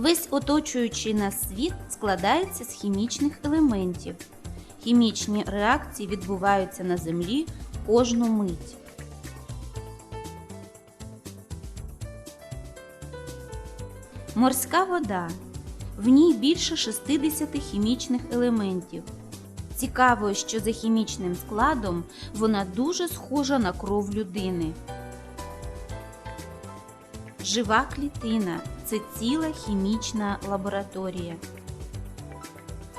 Весь оточуючий нас світ складається з хімічних елементів. Хімічні реакції відбуваються на землі кожну мить. Морська вода. В ній більше 60 хімічних елементів. Цікаво, що за хімічним складом вона дуже схожа на кров людини. Жива клітина це ціла хімічна лабораторія.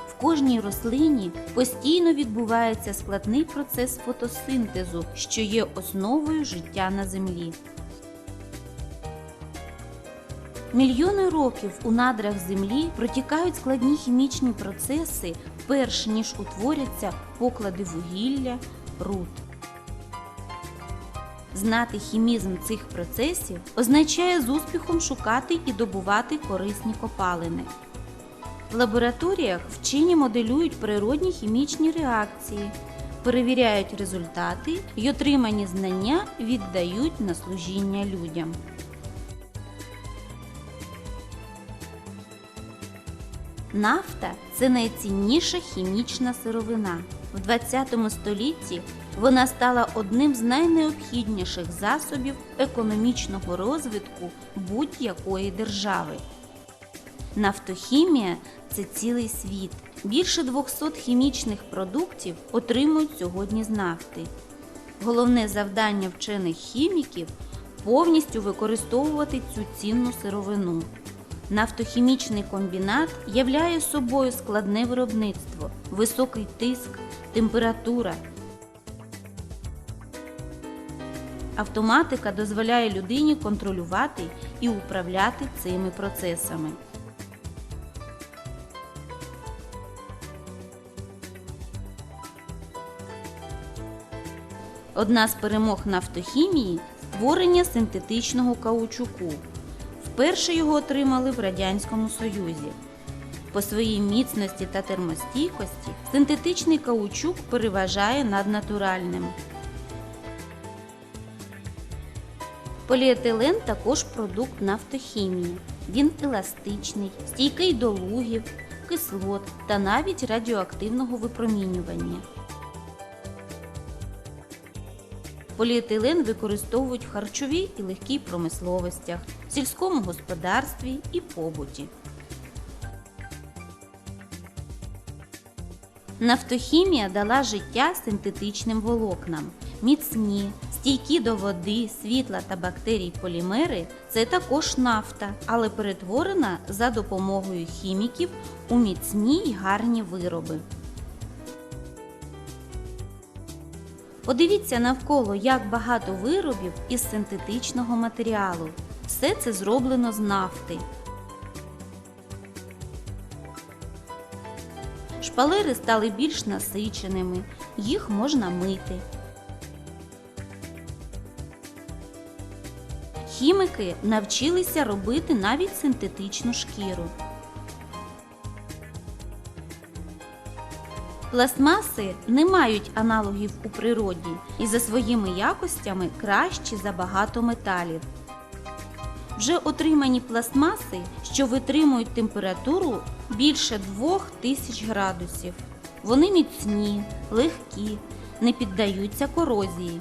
В кожній рослині постійно відбувається складний процес фотосинтезу, що є основою життя на землі. Мільйони років у надрах землі протікають складні хімічні процеси, перш ніж утворяться поклади вугілля, руд. Знати хімізм цих процесів означає з успіхом шукати і добувати корисні копалини. В лабораторіях вчені моделюють природні хімічні реакції, перевіряють результати і отримані знання віддають на служіння людям. Нафта це найцінніша хімічна сировина. В 20 столітті вона стала одним з найнеобхідніших засобів економічного розвитку будь-якої держави. Нафтохімія це цілий світ. Більше 200 хімічних продуктів отримують сьогодні з нафти. Головне завдання вчених хіміків повністю використовувати цю цінну сировину. Нафтохімічний комбінат являє собою складне виробництво, високий тиск, температура. Автоматика дозволяє людині контролювати і управляти цими процесами. Одна з перемог нафтохімії створення синтетичного каучуку. Вперше його отримали в Радянському Союзі. По своїй міцності та термостійкості синтетичний каучук переважає над натуральним. Поліетилен також продукт нафтохімії. Він еластичний, стійкий до лугів, кислот та навіть радіоактивного випромінювання. Поліетилен використовують в харчовій і легкій промисловостях, сільському господарстві і побуті. Нафтохімія дала життя синтетичним волокнам. Міцні, стійкі до води, світла та бактерій полімери це також нафта, але перетворена за допомогою хіміків у міцні й гарні вироби. Подивіться навколо, як багато виробів із синтетичного матеріалу. Все це зроблено з нафти. Шпалери стали більш насиченими, їх можна мити. Хімики навчилися робити навіть синтетичну шкіру. Пластмаси не мають аналогів у природі і за своїми якостями кращі за багато металів. Вже отримані пластмаси, що витримують температуру більше 2000 градусів. Вони міцні, легкі, не піддаються корозії.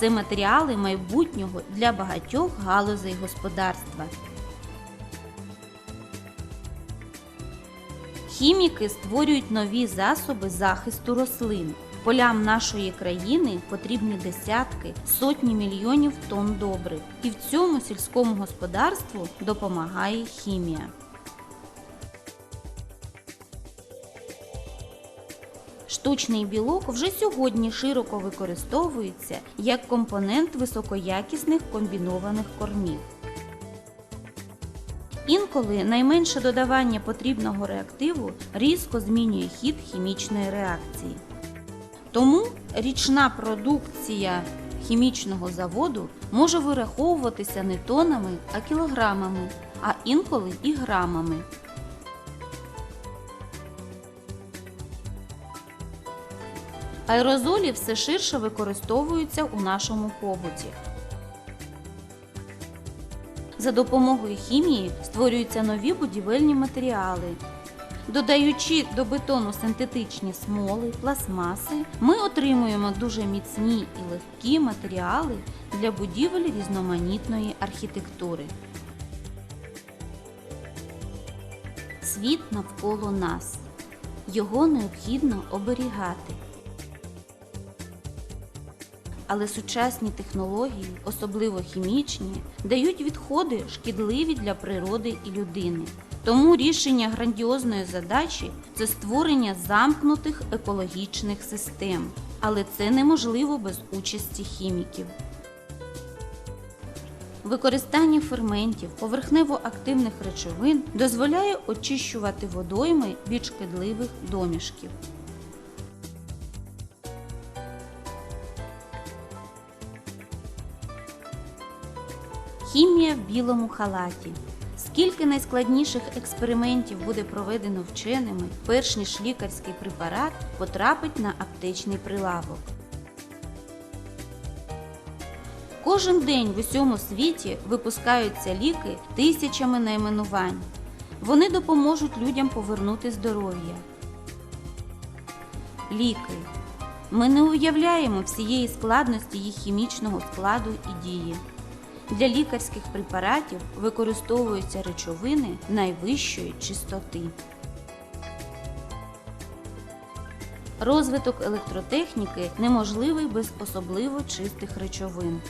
Це матеріали майбутнього для багатьох галузей господарства. Хіміки створюють нові засоби захисту рослин. Полям нашої країни потрібні десятки, сотні мільйонів тонн добрив. І в цьому сільському господарству допомагає хімія. Штучний білок вже сьогодні широко використовується як компонент високоякісних комбінованих кормів. Інколи найменше додавання потрібного реактиву різко змінює хід хімічної реакції. Тому річна продукція хімічного заводу може вираховуватися не тонами, а кілограмами, а інколи і грамами. Аерозолі все ширше використовуються у нашому побуті. За допомогою хімії створюються нові будівельні матеріали. Додаючи до бетону синтетичні смоли, пластмаси, ми отримуємо дуже міцні і легкі матеріали для будівель різноманітної архітектури. Світ навколо нас. Його необхідно оберігати. Але сучасні технології, особливо хімічні, дають відходи шкідливі для природи і людини. Тому рішення грандіозної задачі це створення замкнутих екологічних систем. Але це неможливо без участі хіміків. Використання ферментів поверхнево-активних речовин дозволяє очищувати водойми від шкідливих домішків. Хімія в білому халаті. Скільки найскладніших експериментів буде проведено вченими, перш ніж лікарський препарат потрапить на аптечний прилавок. Кожен день в усьому світі випускаються ліки тисячами найменувань. Вони допоможуть людям повернути здоров'я. Ліки. Ми не уявляємо всієї складності їх хімічного складу і дії. Для лікарських препаратів використовуються речовини найвищої чистоти. Розвиток електротехніки неможливий без особливо чистих речовин.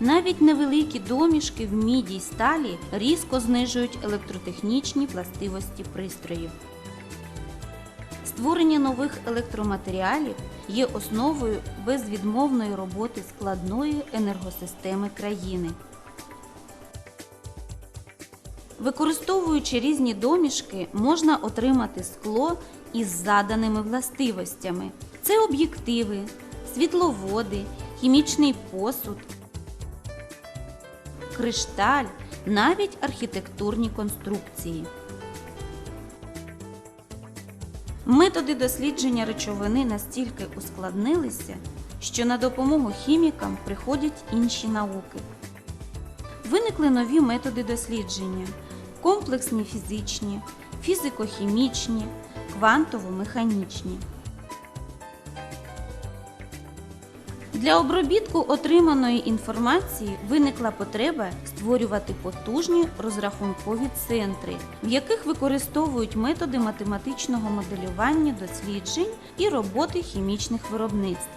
Навіть невеликі домішки в міді й сталі різко знижують електротехнічні властивості пристроїв. Створення нових електроматеріалів є основою безвідмовної роботи складної енергосистеми країни. Використовуючи різні домішки, можна отримати скло із заданими властивостями. Це об'єктиви, світловоди, хімічний посуд, кришталь, навіть архітектурні конструкції. Методи дослідження речовини настільки ускладнилися, що на допомогу хімікам приходять інші науки. Виникли нові методи дослідження комплексні фізичні, фізико-хімічні, квантово-механічні. Для обробітку отриманої інформації виникла потреба створювати потужні розрахункові центри, в яких використовують методи математичного моделювання досліджень і роботи хімічних виробництв.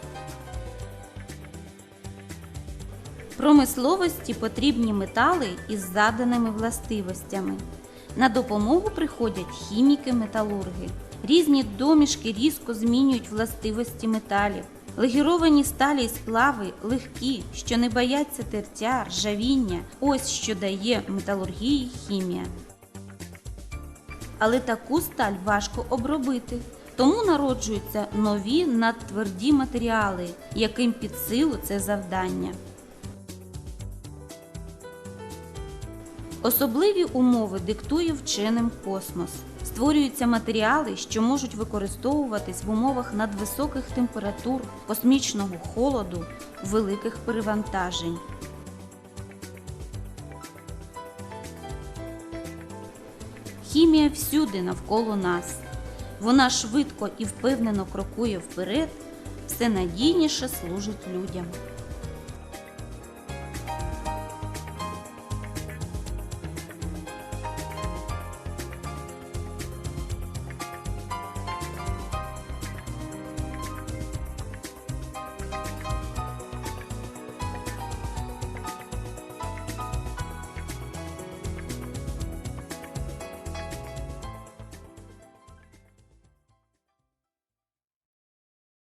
Промисловості потрібні метали із заданими властивостями. На допомогу приходять хіміки-металурги. Різні домішки різко змінюють властивості металів. Легіровані сталі й сплави легкі, що не бояться тертя, ржавіння. Ось що дає металургії хімія. Але таку сталь важко обробити. Тому народжуються нові надтверді матеріали, яким під силу це завдання. Особливі умови диктує вченим космос. Створюються матеріали, що можуть використовуватись в умовах надвисоких температур, космічного холоду, великих перевантажень. Хімія всюди навколо нас. Вона швидко і впевнено крокує вперед, все надійніше служить людям.